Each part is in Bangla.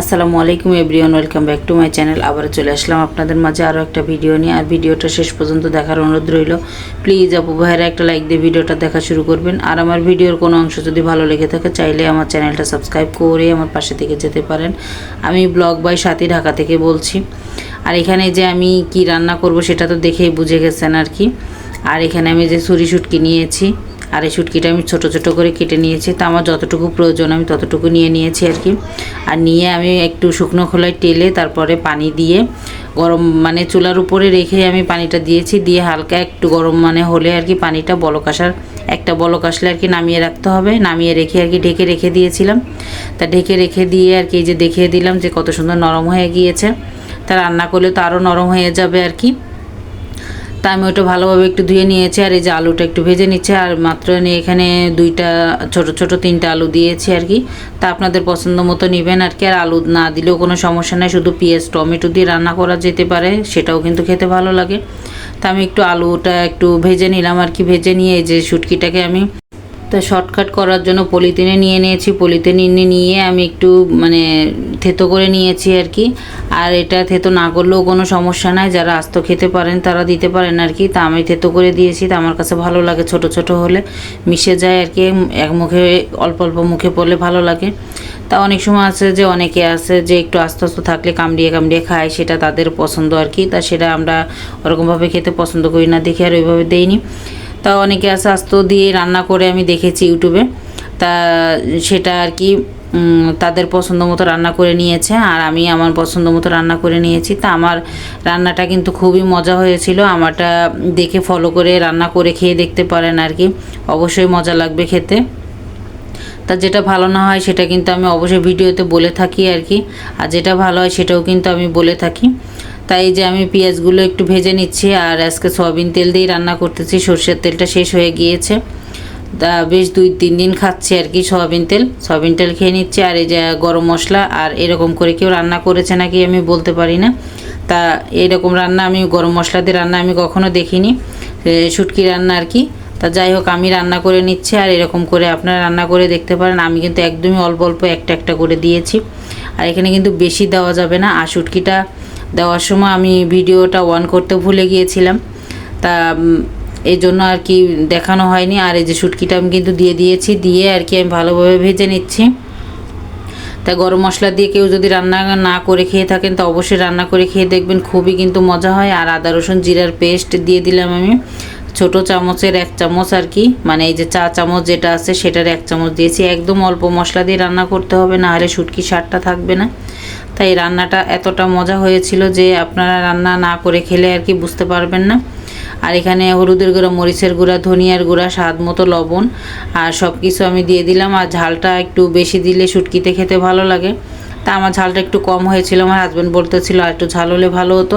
আসসালামু আলাইকুম everyone, welcome back to my channel. আবার চলে আসলাম আপনাদের মাঝে আরও একটা ভিডিও নিয়ে। আর ভিডিওটা শেষ পর্যন্ত দেখার অনুরোধ রইল। প্লিজ আপু ভাইয়েরা একটা লাইক দিয়ে ভিডিওটা দেখা শুরু করবেন। আর আমার ভিডিওর কোনো অংশ যদি ভালো লেগে থাকে, চাইলে আমার চ্যানেলটা সাবস্ক্রাইব করে আমার পাশে থেকে যেতে পারেন। আমি ব্লগ বাই সাথী ঢাকা থেকে বলছি। আর এখানে যে আমি কি রান্না করব সেটা তো দেখেই বুঝে গেছেন আর কি। আর এখানে আমি যে ছুরি শুটকি নিয়েছি। আর এই শুটকিটা আমি ছোট ছোট করে কেটে নিয়েছি। তা আমার যতটুকু প্রয়োজন আমি ততটুকু নিয়ে নিয়েছি আর কি। আর নিয়ে আমি একটু শুকনো খোলায় টেলে তারপরে পানি দিয়ে গরম মানে চুলার উপরে রেখে আমি পানিটা দিয়েছি। দিয়ে হালকা একটু গরম মানে হলে আর কি পানিটা বলক আসার, একটা বলক আসলে আর কি নামিয়ে রাখতে হবে। নামিয়ে রেখে আর কি ঢেকে রেখে দিয়েছিলাম। তা ঢেকে রেখে দিয়ে আর কি এই যে দেখিয়ে দিলাম যে কত সুন্দর নরম হয়ে গিয়েছে। তা রান্না করলে তো আরও নরম হয়ে যাবে আর কি। তা আমি ওটা ভালোভাবে একটু ধুয়ে নিয়েছি, আর এই যে আলুটা একটু ভেজে নিচ্ছে, আর মাত্র নিয়ে এখানে দুইটা ছোট ছোট তিনটা আলু দিয়েছি আর কি। তা আপনাদের পছন্দ মতো নেবেন আর কি, আর আলু না দিলেও কোনো সমস্যা নেই, শুধু পেঁয়াজ, টমেটো দিয়ে রান্না করা যেতে পারে, সেটাও কিন্তু খেতে ভালো লাগে। তা আমি একটু আলুটা একটু ভেজে নিলাম আর কি, ভেজে নিয়ে এই যে শুটকিটাকে আমি তা শর্টকাট করার জন্য পলিথিনে নিয়ে নিয়েছি। পলিথিনে নিয়ে আমি একটু মানে থেতো করে নিয়েছি আর কি। আর এটা থেতো না করলেও কোনো সমস্যা নাই। যারা আস্ত খেতে পারেন, তারা দিতে পারেন আর কি। তা আমি থেতো করে দিয়েছি। তা আমার কাছে ভালো লাগে ছোট ছোট হলে। মিশে যায় আর কি। এক মুখে, অল্প অল্প মুখে পড়লে ভালো লাগে। তা অনেক সময় আছে যে, অনেকে আছে যে, একটু আস্তে আস্তে থাকলে কামড়িয়ে কামড়িয়ে খায়। সেটা তাদের পছন্দ আর কি। তা সেটা আমরা ওরকমভাবে খেতে পছন্দ করি না। দেখে আর ওইভাবে দেইনি। তা অনেকে আছে, আস্ত দিয়ে রান্না করে আমি দেখেছি ইউটিউবে। তা সেটা আর কি তাদের পছন্দ মতো রান্না করে নিয়েছে আর আমি আমার পছন্দ মতো রান্না করে নিয়েছি। তা আমার রান্নাটা কিন্তু খুবই মজা হয়েছিল, আমারটা দেখে ফলো করে, রান্না করে খেয়ে দেখতে পারেন আর কি। অবশ্যই মজা লাগবে খেতে। তা যেটা ভালো না হয় সেটা কিন্তু আমি অবশ্যই ভিডিওতে বলে থাকি আর কি। আর যেটা ভালো হয় সেটাও কিন্তু আমি বলে থাকি। তাই যে আমি পেঁয়াজগুলো একটু ভেজে নিচ্ছি আর আজকে সয়াবিন তেল দিয়েই রান্না করতেছি। সর্ষের তেলটা শেষ হয়ে গিয়েছে। তা বেশ দুই তিন দিন খাচ্ছি আর কি সয়াবিন তেল। সয়াবিন তেল খেয়ে নিচ্ছি আর এই যে গরম মশলা আর এরকম করে কেউ রান্না করেছে নাকি আমি বলতে পারি না। তা এরকম রান্না আমি, গরম মশলা দিয়ে রান্না আমি কখনো দেখিনি। শুটকি রান্না আর কি। তা যাই হোক, আমি রান্না করে নিচ্ছি আর এরকম করে আপনারা রান্না করে দেখতে পারেন। আমি কিন্তু একদমই অল্প অল্প একটা একটা করে দিয়েছি। আর এখানে কিন্তু বেশি দেওয়া যাবে না। আর শুটকিটা দেওয়ার সময় আমি ভিডিওটা অন করতে ভুলে গিয়েছিলাম। তা এই জন্য আর কি দেখানো হয়নি। আর এই যে শুটকিটা আমি কিন্তু দিয়ে দিয়েছি, দিয়ে আর কি আমি ভালোভাবে ভেজে নিচ্ছি। তা গরম মশলা দিয়ে কেউ যদি রান্না না করে খেয়ে থাকেন, তো অবশ্যই রান্না করে খেয়ে দেখবেন, খুবই কিন্তু মজা হয়। আর আদা, রসুন, জিরার পেস্ট দিয়ে দিলাম আমি। ছোট চামচের এক চামচ আর কি মানে এই যে চা চামচ যেটা আছে, সেটার এক চামচ দিয়েছি। একদম অল্প মশলা দিয়ে রান্না করতে হবে, না হলে শুটকি স্বাদটা থাকবে না। তাই রান্নাটা এতটা মজা হয়েছিল যে আপনারা রান্না না করে খেলে আর কি বুঝতে পারবেন না। আর এখানে হলুদের গুঁড়া, মরিচের গুঁড়া, ধনিয়ার গুঁড়া, স্বাদ মতো লবণ আর সব কিছু আমি দিয়ে দিলাম। আর ঝালটা একটু বেশি দিলে শুটকিতে খেতে ভালো লাগে। তা আমার ঝালটা একটু কম হয়েছিল, আমার হাজব্যান্ড বলতেছিল আর একটু ঝাল হলে ভালো হতো।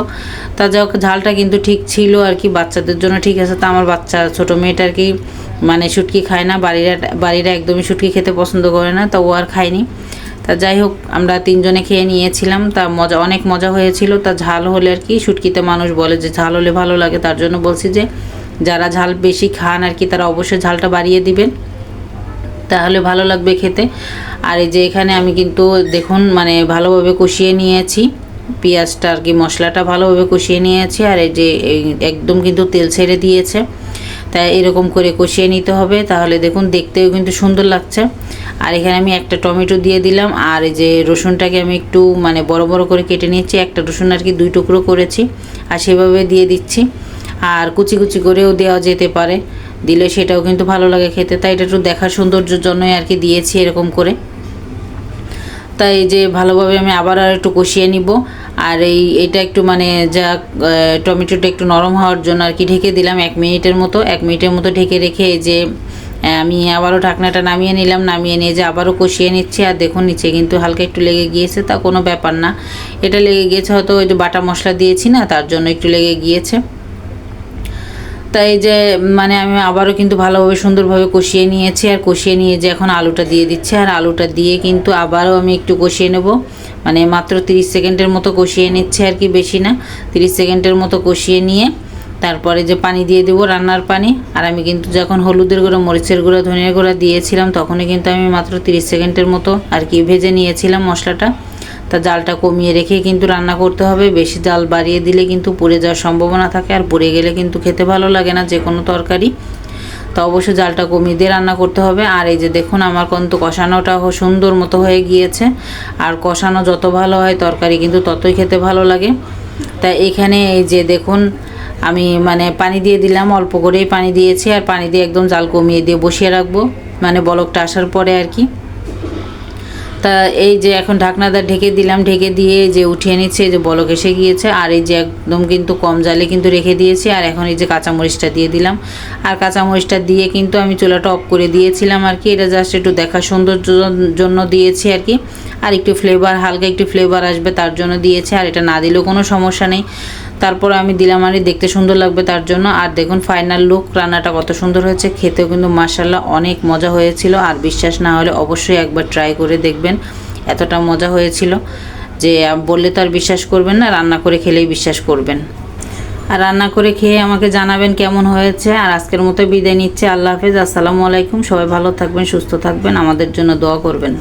তা যাই হোক ঝালটা কিন্তু ঠিক ছিল আর কি, বাচ্চাদের জন্য ঠিক আছে। তা আমার বাচ্চা, ছোটো মেয়েটা আর কি মানে শুটকি খায় না, বাড়িরা বাড়িরা একদমই শুটকি খেতে পছন্দ করে না, তা ও আর খায়নি। তা যাই হোক, আমরা তিনজনে খেয়ে নিয়েছিলাম। তা মজা, অনেক মজা হয়েছিল। তা ঝাল হলে আর কি শুটকিতে মানুষ বলে যে ঝাল হলে ভালো লাগে। তার জন্য বলছি যে, যারা ঝাল বেশি খান আর কি, তারা অবশ্যই ঝালটা বাড়িয়ে দিবেন। তাহলে ভালো লাগবে খেতে। আর এই যে এখানে আমি কিন্তু দেখুন মানে ভালোভাবে কষিয়ে নিয়েছি। পেঁয়াজটা আর কি, মশলাটা ভালোভাবে কষিয়ে নিয়েছি। আর এই যে একদম কিন্তু তেল ছেড়ে দিয়েছে। তাই এরকম করে কষিয়ে নিতে হবে। তাহলে দেখুন, দেখতেও কিন্তু সুন্দর লাগছে। আর এখানে আমি একটা টমেটো দিয়ে দিলাম, আর এই যে রসুনটাকে আমি একটু মানে বড় বড় করে কেটে নিয়েছি, একটা রসুন আর কি দুই টুকরো করেছি, আর সেভাবে দিয়ে দিচ্ছি। আর কুচি কুচি করেও দেওয়া যেতে পারে, দিলে সেটাও কিন্তু ভালো লাগে খেতে, তাই এটা একটু দেখার সৌন্দর্যের জন্যই আর কি দিয়েছি এরকম করে। তাই যে ভালোভাবে আমি আবার আর একটু কষিয়ে নিব, আর এই এটা একটু মানে যা টমেটোটা একটু নরম হওয়ার জন্য আর কি ঢেকে দিলাম এক মিনিটের মতো, এক মিনিটের মতো ঢেকে রেখে যে আমি আবারও ঢাকনাটা নামিয়ে নিলাম, নামিয়ে নিয়ে যে আবারও কষিয়ে নিচ্ছি। আর দেখুন, নিচে কিন্তু হালকা একটু লেগে গিয়েছে, তা কোনো ব্যাপার না। এটা লেগে গিয়েছে হয়তো ওই যে বাটা মশলা দিয়েছি না, তার জন্য একটু লেগে গিয়েছে। তাই যে মানে আমি আবারও কিন্তু ভালোভাবে সুন্দরভাবে কষিয়ে নিয়েছি। আর কষিয়ে নিয়ে যে এখন আলুটা দিয়ে দিচ্ছি, আর আলুটা দিয়ে কিন্তু আবারও আমি একটু কষিয়ে নেব। মানে মাত্র 30 সেকেন্ডের মতো কষিয়ে নিচ্ছে আর কি, বেশি না। 30 সেকেন্ডের মতো কষিয়ে নিয়ে তারপরে যে পানি দিয়ে দেবো রান্নার পানি, আর আমি কিন্তু যখন হলুদের গুঁড়ো, মরিচের গুঁড়ো, ধনিয়া গুঁড়ো দিয়েছিলাম, তখনই কিন্তু আমি মাত্র 30 সেকেন্ডের মতো আর কি ভেজে নিয়েছিলাম মশলাটা। তা জালটা কমিয়ে রেখে কিন্তু রান্না করতে হবে। বেশি জাল বাড়িয়ে দিলে কিন্তু পুড়ে যাওয়ার সম্ভাবনা থাকে, আর পুড়ে গেলে কিন্তু খেতে ভালো লাগে না যে কোনো তরকারি। তো অবশ্যই জালটা কমিয়ে দিয়ে রান্না করতে হবে। আর এই যে দেখুন, আমার কিন্তু কষানোটা সুন্দর মতো হয়ে গিয়েছে। আর কষানো যত ভালো হয় তরকারি কিন্তু ততই খেতে ভালো লাগে। তা এখানে এই যে দেখুন, আমি মানে পানি দিয়ে দিলাম, অল্প করেই পানি দিয়েছি, আর পানি দিয়ে একদম জাল কমিয়ে দিয়ে বসিয়ে রাখব। মানে বলকটা আসার পরে আর কি। তা এই যে এখন ঢাকনাটা ঢেকে দিলাম, ঢেকে দিয়ে যে উঠিয়ে নিচ্ছে যে বলক এসে গিয়েছে। আর এই যে একদম কিন্তু কম জালে কিন্তু রেখে দিয়েছি। আর এখন এই যে কাঁচামরিচটা দিয়ে দিলাম। আর কাঁচামরিচটা দিয়ে কিন্তু আমি চুলাটা অফ করে দিয়েছিলাম আর কি। এটা জাস্ট একটু দেখা সৌন্দর্য জন্য দিয়েছি আর কি। আর একটু ফ্লেভার হালকা একটু ফ্লেভার আসবে তার জন্য দিয়েছি। আর এটা না দিলেও কোনো সমস্যা নেই। তারপর আমি দিলাম, আর দেখতে সুন্দর লাগবে তার জন্য। আর দেখুন ফাইনাল লুক রান্নাটা কত সুন্দর হয়েছে। খেতেও কিন্তু মাসাল্লাহ অনেক মজা হয়েছিল। আর বিশ্বাস না হলে অবশ্যই একবার ট্রাই করে দেখবেন, এতটা মজা হয়েছিল যে বললে তো আর বিশ্বাস করবেন না, রান্না করে খেলেই বিশ্বাস করবেন। আর রান্না করে খেয়ে আমাকে জানাবেন কেমন হয়েছে। আর আজকের মতো বিদায় নিচ্ছে। আল্লাহ হাফেজ। আসসালামু আলাইকুম। সবাই ভালো থাকবেন, সুস্থ থাকবেন। আমাদের জন্য দোয়া করবেন।